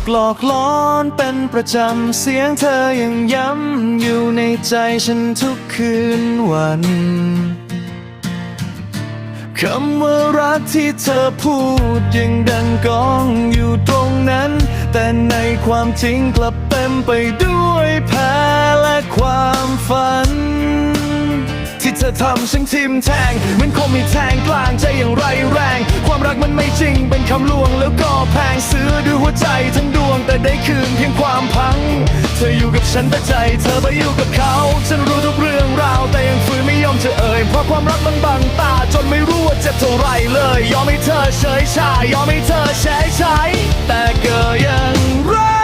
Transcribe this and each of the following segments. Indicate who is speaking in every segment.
Speaker 1: กหลอกล้อนเป็นประจำ เสียงเธอยังย้ำอยู่ในใจฉันทุกคืนวันคำว่ารักที่เธอพูดยังดังก้องอยู่ตรงนั้น แต่ในความจริงกลับเต็มไปด้วยแพ้และความฝัน ที่เธอทำฉันทิมแทงเหมันคงมีแทงกลางใจอย่างไรแรง ความรักมันไม่จริง เป็นคำลวงแล้วก็แพงซื้อด้วยหัวใจทั้งดวงแต่ได้คืนเพียงความพัง เธออยู่กับฉันแต่ใจ เธอไปอยู่กับเขา ฉันรู้ทุกเรื่องราวแต่ยังฝืนไม่ยอมจะเอ่ยเพราะความรักมันบังตา จนไม่รู้ว่าเจ็บเท่าไรเลย ยอมให้เธอเฉยชายอมให้เธอแฉใช้แต่ก็ยังรัก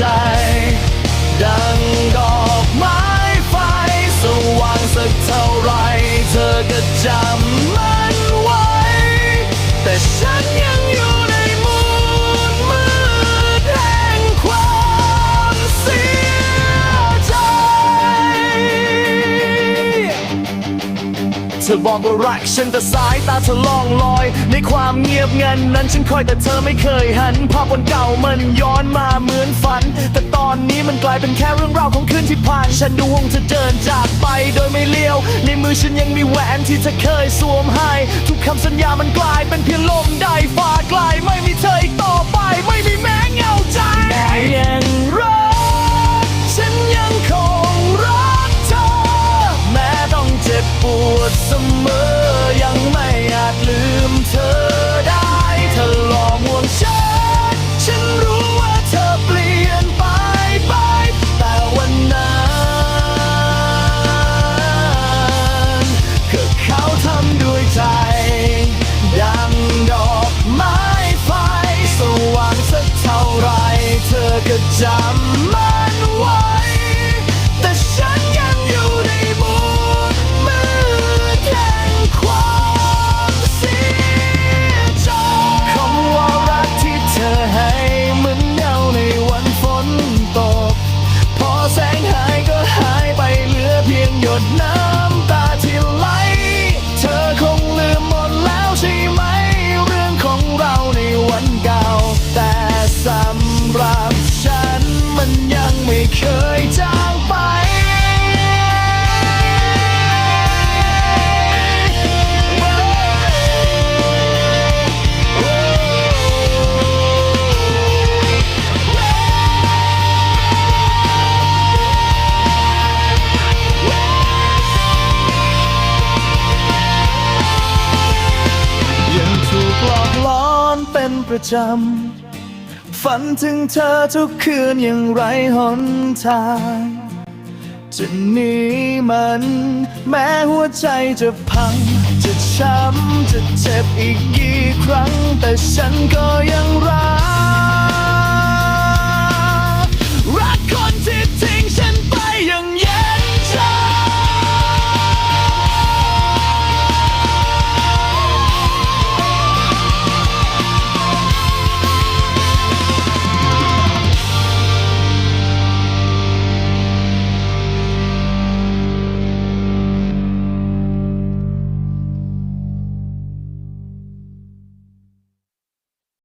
Speaker 1: ใจ ดังดอน ธอบอกว่ารักฉันแต่สายตาเธอล่องลอย ในความเงียบงันนั้นฉันคอยแต่เธอไม่เคยหัน ภาพวันเก่ามันย้อนมาเหมือนฝัน แต่ตอนนี้มันกลายเป็นแค่เรื่องราวของคืนที่ผ่าน ฉันดูวงเธอเดินจากไปโดยไม่เลี้ยว ในมือฉันยังมีแหวนที่เธอเคยสวมให้ ทุกคำสัญญามันกลายเป็นเพียงลมได้ ประจำ ฝันถึงเธอทุกคืนอย่างไรหนทางจะหนีมัน แม้หัวใจจะพัง จะช้ำ จะเจ็บอีกกี่ครั้ง แต่ฉันก็ยังรัก รักคนที่